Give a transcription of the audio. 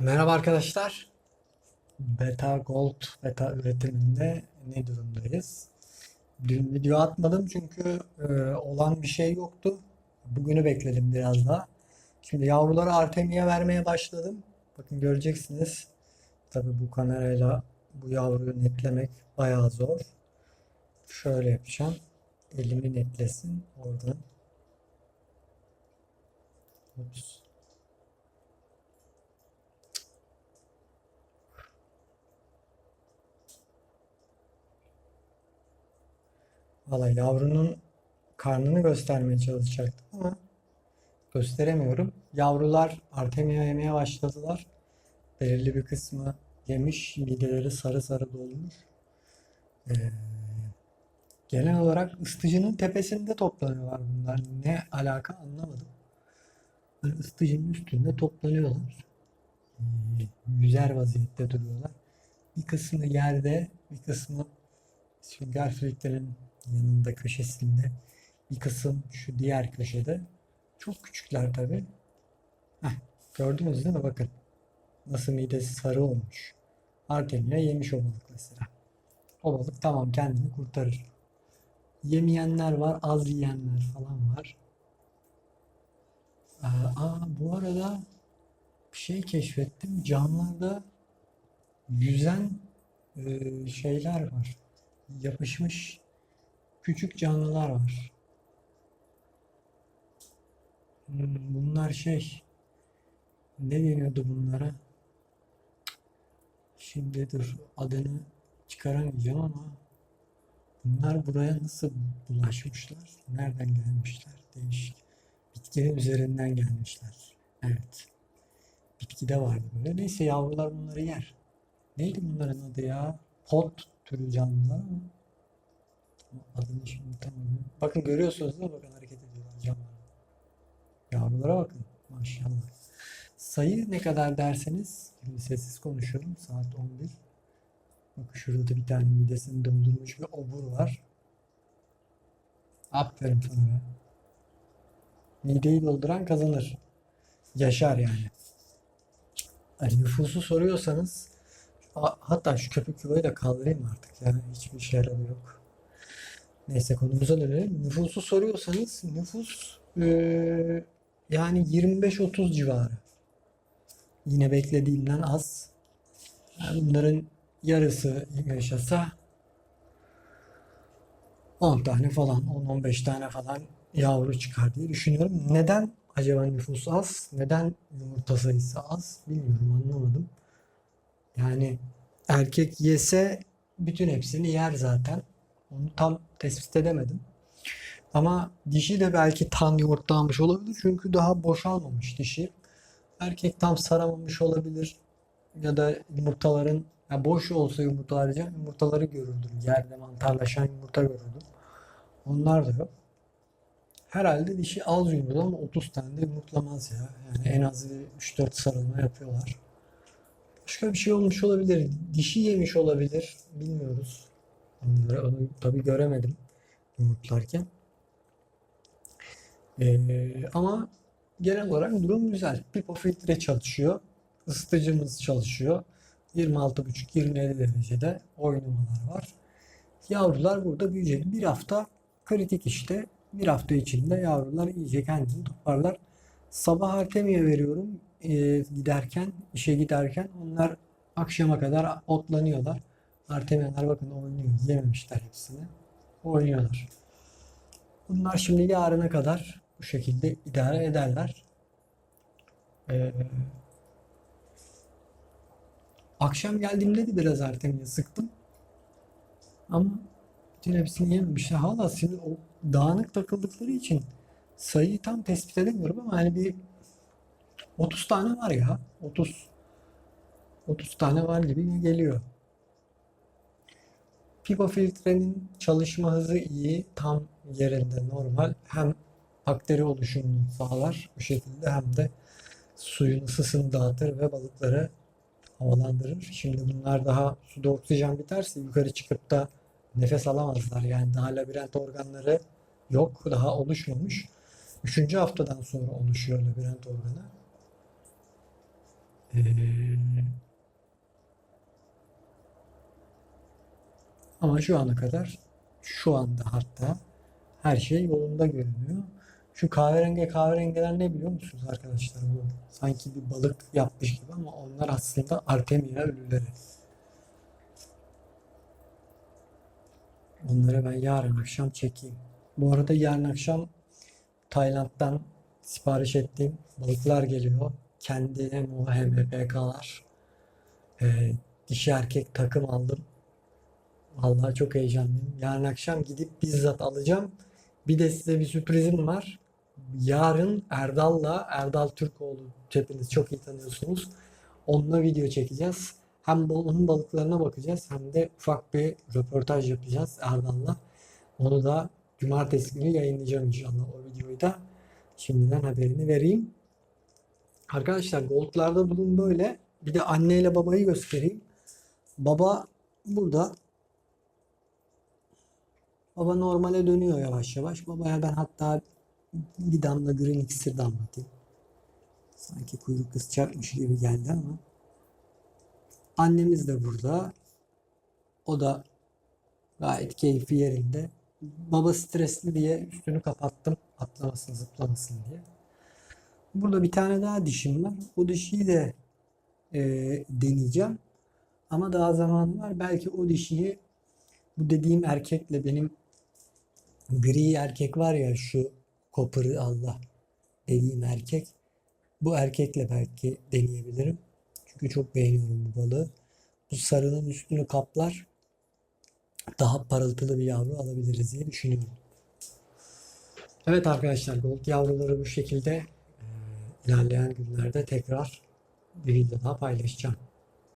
Merhaba arkadaşlar. Beta Gold beta üretiminde ne durumdayız? Dün video atmadım çünkü e, olan bir şey yoktu. Bugünü bekledim biraz daha. Şimdi yavruları Artemia vermeye başladım. Bakın göreceksiniz. Tabii bu kamerayla bu yavruyu netlemek bayağı zor. Şöyle yapacağım. Elimi netlesin oradan. Ups. Valla yavrunun karnını göstermeye çalışacaktım ama gösteremiyorum. Yavrular Artemia yemeye başladılar. Belirli bir kısmı yemiş, mideleri sarı sarı dolmuş. Ee, genel olarak ısıtıcının tepesinde toplanıyorlar bunlar. Ne alaka anlamadım. Böyle ısıtıcının üstünde toplanıyorlar. Ee, yüzer vaziyette duruyorlar. Bir kısmı yerde, bir kısmı sünger filtrenin yanında köşesinde bir kısım şu diğer köşede. Çok küçükler tabii. Heh, gördünüz değil mi? Bakın. Nasıl midesi sarı olmuş. Artemia yemiş o balık mesela. O balık tamam kendini kurtarır. Yemeyenler var, az yiyenler falan var. Aa, aa, bu arada bir şey keşfettim. Camlarda yüzen e, şeyler var. Yapışmış küçük canlılar var. Hmm, Bunlar şey ne deniyordu bunlara? Şimdi dur adını çıkaramayacağım ama bunlar buraya nasıl bulaşmışlar? Nereden gelmişler? Değişik. Bitkinin üzerinden gelmişler. Evet. Bitkide vardı böyle. Neyse yavrular bunları yer. Neydi bunların adı ya? Pot türü canlılar ama adını şimdi tam bilmiyorum. Bakın görüyorsunuz değil mi? Bakın hareket ediyorlar canlılar. Yavrulara bakın. Maşallah. Sayı ne kadar derseniz, şimdi sessiz konuşuyorum. Saat 11. Bakın şurada da bir tane midesini doldurmuş bir obur var. Aferin sana be. Mideyi dolduran kazanır. Yaşar yani. Yani nüfusu soruyorsanız hatta şu köpük yuvayı da kaldırayım artık. Yani hiçbir yaradı yok. Neyse konumuza dönelim. Nüfusu soruyorsanız nüfus eee, yani 25-30 civarı. Yine beklediğimden az. Yani bunların yarısı yaşasa 10 tane falan, 10-15 tane falan yavru çıkar diye düşünüyorum. Neden acaba nüfus az? Neden yumurta sayısı az? Bilmiyorum, anlamadım. Yani erkek yese bütün hepsini yer zaten. Onu tam tespit edemedim. Ama dişi de belki tam yumurtlamış olabilir. Çünkü daha boşalmamış dişi. Erkek tam saramamış olabilir. Ya da yumurtaların ya boş olsa yumurtalarca yumurtaları görürdüm. Yerde mantarlaşan yumurta görürdüm. Onlar da yok. Herhalde dişi az yumurta ama 30 tane de yumurtlamaz ya. Yani en az 3-4 sarılma yapıyorlar. Başka bir şey olmuş olabilir. Dişi yemiş olabilir. Bilmiyoruz. Onları, onu tabii göremedim yumurtlarken. Ee, ama genel olarak durum güzel. Pipo filtre çalışıyor. Isıtıcımız çalışıyor. 26,5-27 derecede oynamalar var. Yavrular burada büyüyecek. Bir hafta kritik işte. Bir hafta içinde yavrular iyice kendini toparlar. Sabah Artemia veriyorum ee, giderken, işe giderken. Onlar akşama kadar otlanıyorlar. Artemialar bakın oynuyor. Yememişler hepsini. Oynuyorlar. Bunlar şimdi yarına kadar bu şekilde idare ederler. Ee, akşam geldiğimde de biraz Artemia sıktım. Ama bütün hepsini yememişler. Hala şimdi o dağınık takıldıkları için sayıyı tam tespit edemiyorum ama hani bir 30 tane var ya. 30 30 tane var gibi geliyor. Pipo filtrenin çalışma hızı iyi, tam yerinde normal. Hem bakteri oluşumunu sağlar bu şekilde hem de suyun ısısını dağıtır ve balıkları havalandırır. Şimdi bunlar daha suda oksijen biterse yukarı çıkıp da nefes alamazlar. Yani daha labirent organları yok, daha oluşmamış. Üçüncü haftadan sonra oluşuyor labirent organı. Ee, ama şu ana kadar şu anda hatta her şey yolunda görünüyor. Şu kahverengi kahverengiler ne biliyor musunuz arkadaşlar? Bu sanki bir balık yapmış gibi ama onlar aslında Artemia ölüleri. Onları ben yarın akşam çekeyim. Bu arada yarın akşam Tayland'dan sipariş ettiğim balıklar geliyor. Kendi hem o hem PK'lar. Ee, dişi erkek takım aldım. Vallahi çok heyecanlıyım. Yarın akşam gidip bizzat alacağım. Bir de size bir sürprizim var. Yarın Erdal'la, Erdal Türkoğlu hepiniz çok iyi tanıyorsunuz. Onunla video çekeceğiz. Hem onun balıklarına bakacağız hem de ufak bir röportaj yapacağız Erdal'la. Onu da cumartesi günü yayınlayacağım inşallah o videoyu da. Şimdiden haberini vereyim. Arkadaşlar Gold'larda durum böyle. Bir de anneyle babayı göstereyim. Baba burada. Baba normale dönüyor yavaş yavaş. Babaya ben hatta bir damla green iksir damlatayım. Sanki kuyruk kısacakmış gibi geldi ama. Annemiz de burada. O da gayet keyfi yerinde. Baba stresli diye üstünü kapattım. Atlamasın, zıplamasın diye. Burada bir tane daha dişim var. O dişiyi de e, deneyeceğim. Ama daha zamanım var. Belki o dişiyi bu dediğim erkekle benim gri erkek var ya şu kopırı Allah dediğim erkek. Bu erkekle belki deneyebilirim. Çünkü çok beğeniyorum bu balığı. Bu sarının üstünü kaplar. Daha parıltılı bir yavru alabiliriz diye düşünüyorum. Evet arkadaşlar gold yavruları bu şekilde. İlerleyen günlerde tekrar bir video daha paylaşacağım.